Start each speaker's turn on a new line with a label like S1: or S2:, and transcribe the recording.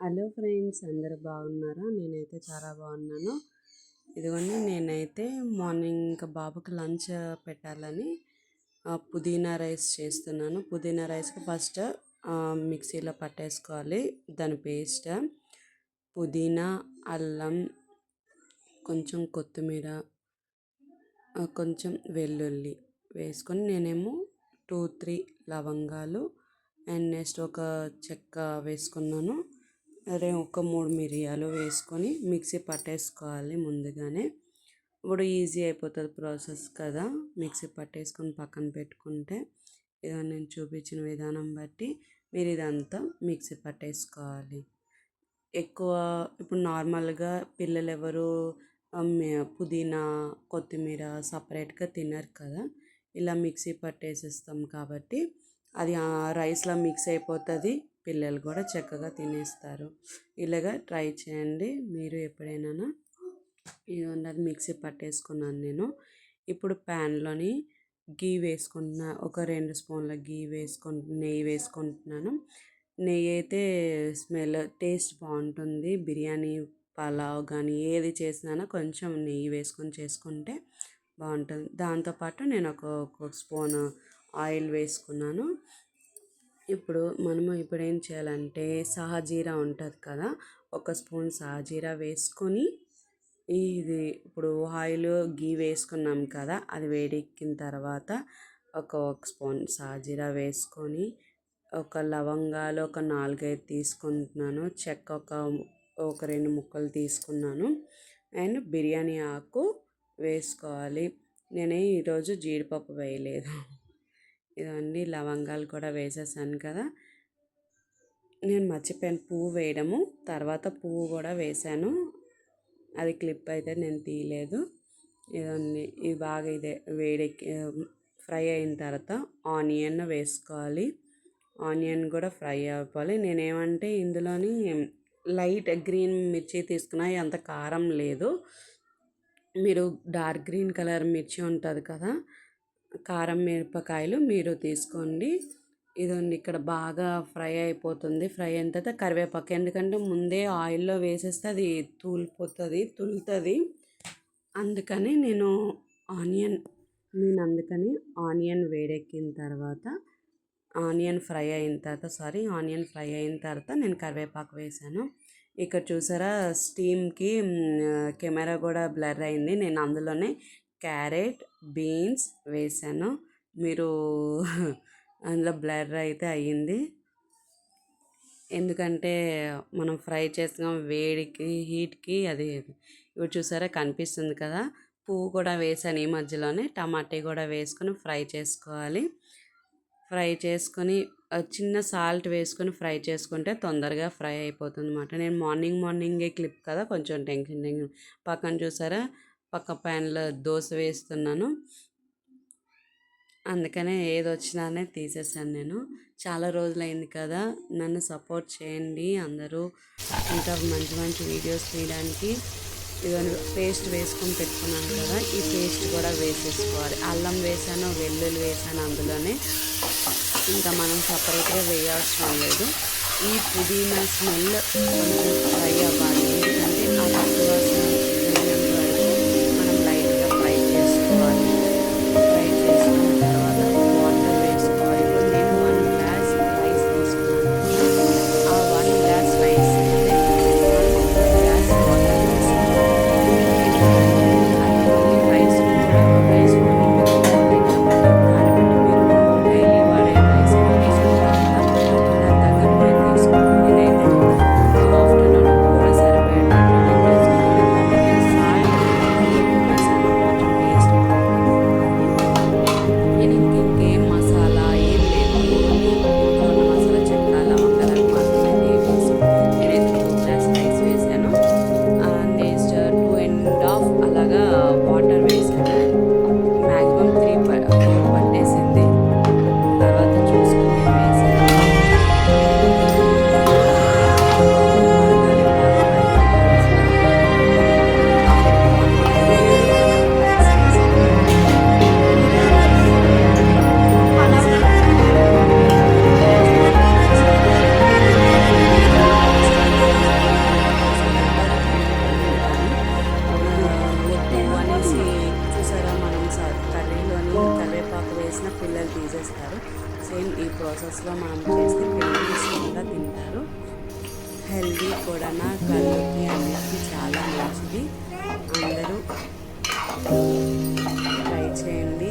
S1: Hello friends అందరూ బాగున్నారా? నేనైతే చాలా బాగున్నాను. ఇదిగోండి నేనైతే మార్నింగ్ ఇంకా బాబుకి లంచ్ పెట్టాలని పుదీనా రైస్ చేస్తున్నాను. పుదీనా రైస్కి ఫస్ట్ మిక్సీలో పట్టేసుకోవాలి. దాని పేస్ట్ పుదీనా అల్లం కొంచెం కొత్తిమీర కొంచెం వెల్లుల్లి వేసుకొని నేనేమో టూ త్రీ లవంగాలు అండ్ నెక్స్ట్ ఒక చెక్క వేసుకున్నాను. అదే ఒక మూడు మిరియాలు వేసుకొని మిక్సీ పట్టేసుకోవాలి ముందుగానే. ఇప్పుడు ఈజీ అయిపోతుంది ప్రాసెస్ కదా మిక్సీ పట్టేసుకొని పక్కన పెట్టుకుంటే. ఇదో నేను చూపించిన విధానం బట్టి మీరు ఇదంతా మిక్సీ పట్టేసుకోవాలి. ఎక్కువ ఇప్పుడు నార్మల్గా పిల్లలు ఎవరు పుదీనా కొత్తిమీర సపరేట్గా తినరు కదా. ఇలా మిక్సీ పట్టేసేస్తాం కాబట్టి అది ఆ రైస్లో మిక్స్ అయిపోతుంది. పిల్లలు కూడా చక్కగా తినేస్తారు. ఇలాగా ట్రై చేయండి. మీరు ఎప్పుడైనా ఇదిగోండి అది మిక్సీ పట్టేసుకున్నాను నేను. ఇప్పుడు ప్యాన్లోని గీ వేసుకుంటున్నా. ఒక రెండు స్పూన్ల గీ వేసుకుంటు నెయ్యి వేసుకుంటున్నాను. నెయ్యి అయితే స్మెల్ టేస్ట్ బాగుంటుంది. బిర్యానీ పలావ్ కానీ ఏది చేసినా కొంచెం నెయ్యి వేసుకొని చేసుకుంటే బాగుంటుంది. దాంతోపాటు నేను ఒక ఒక స్పూన్ ఆయిల్ వేసుకున్నాను. ఇప్పుడు మనము ఇప్పుడు ఏం చేయాలంటే సహజీరా ఉంటుంది కదా ఒక స్పూన్ సహజీరా వేసుకొని ఇది ఇప్పుడు ఆయిల్ గీ వేసుకున్నాం కదా అది వేడెక్కిన తర్వాత ఒక ఒక స్పూన్ సాజీరా వేసుకొని ఒక లవంగాలు ఒక నాలుగైదు తీసుకుంటున్నాను చెక్క ఒక ఒక రెండు ముక్కలు తీసుకున్నాను. అండ్ బిర్యానీ ఆకు వేసుకోవాలి. నేను ఈరోజు జీడిపప్పు వేయలేదు. ఇవన్నీ లవంగాలు కూడా వేసేసాను కదా. నేను మర్చిపోయాను. పువ్వు వేయడము. తర్వాత పువ్వు కూడా వేసాను. అది క్లిప్ అయితే నేను తీయలేదు. ఇవన్నీ ఇవి బాగా ఇదే వేడెక్కి ఫ్రై అయిన తర్వాత ఆనియన్ వేసుకోవాలి. ఆనియన్ కూడా ఫ్రై అవ్వాలి. నేనేమంటే ఇందులోని లైట్ గ్రీన్ మిర్చి తీసుకున్నా అంత కారం లేదు. మీరు డార్క్ గ్రీన్ కలర్ మిర్చి ఉంటుంది కదా కారం మిరపకాయలు మీరు తీసుకోండి. ఇదండి ఇక్కడ బాగా ఫ్రై అయిపోతుంది. ఫ్రై అయిన తర్వాత కరివేపాకు. ఎందుకంటే ముందే ఆయిల్లో వేసేస్తే అది తూలిపోతుంది తులుతుంది అందుకని నేను ఆనియన్ నేను అందుకని ఆనియన్ వేడెక్కిన తర్వాత ఆనియన్ ఫ్రై అయిన తర్వాత సారీ ఆనియన్ ఫ్రై అయిన తర్వాత నేను కరివేపాకు వేసాను. ఇక్కడ చూసారా స్టీమ్కి కెమెరా కూడా బ్లర్ అయింది. నేను అందులోనే క్యారెట్ బీన్స్ వేసాను. మీరు అందులో బ్లర్ అయితే అయ్యింది. ఎందుకంటే మనం ఫ్రై చేస్తున్నాం వేడికి హీట్కి అది ఇప్పుడు చూసారా కనిపిస్తుంది కదా. పువ్వు కూడా వేసాను ఈ మధ్యలోనే టమాటా కూడా వేసుకొని ఫ్రై చేసుకోవాలి. ఫ్రై చేసుకొని చిన్న సాల్ట్ వేసుకొని ఫ్రై చేసుకుంటే తొందరగా ఫ్రై అయిపోతుంది అనమాట నేను మార్నింగ్ మార్నింగే క్లిప్ కదా కొంచెం టెన్షన్ టెన్షన్. పక్కన చూసారా పక్క ప్యాన్లో దోశ వేస్తున్నాను. అందుకనే ఏది వచ్చినానే తీసేసాను నేను. చాలా రోజులైంది కదా నన్ను సపోర్ట్ చేయండి అందరూ. ఇంకా మంచి మంచి వీడియోస్ తీయడానికి ఇవన్నీ పేస్ట్ వేసుకొని పెట్టుకున్నాను కదా ఈ పేస్ట్ కూడా వేసేసుకోవాలి. అల్లం వేసాను వెల్లుల్లి వేసాను అందులోనే. ఇంకా మనం సపరేట్గా వేయాల్సిన లేదు. ఈ పుదీనా స్మెల్ ఫ్రై అవ్వాలి. పిల్లలు తీసేస్తారు. సేమ్ ఈ ప్రాసెస్లో మనం చేస్తే పిల్లలు ఇష్టంగా తింటారు. హెల్దీ కూడా కళ్ళకి అన్నిటికీ చాలా మంచిది. అందరూ ట్రై చేయండి.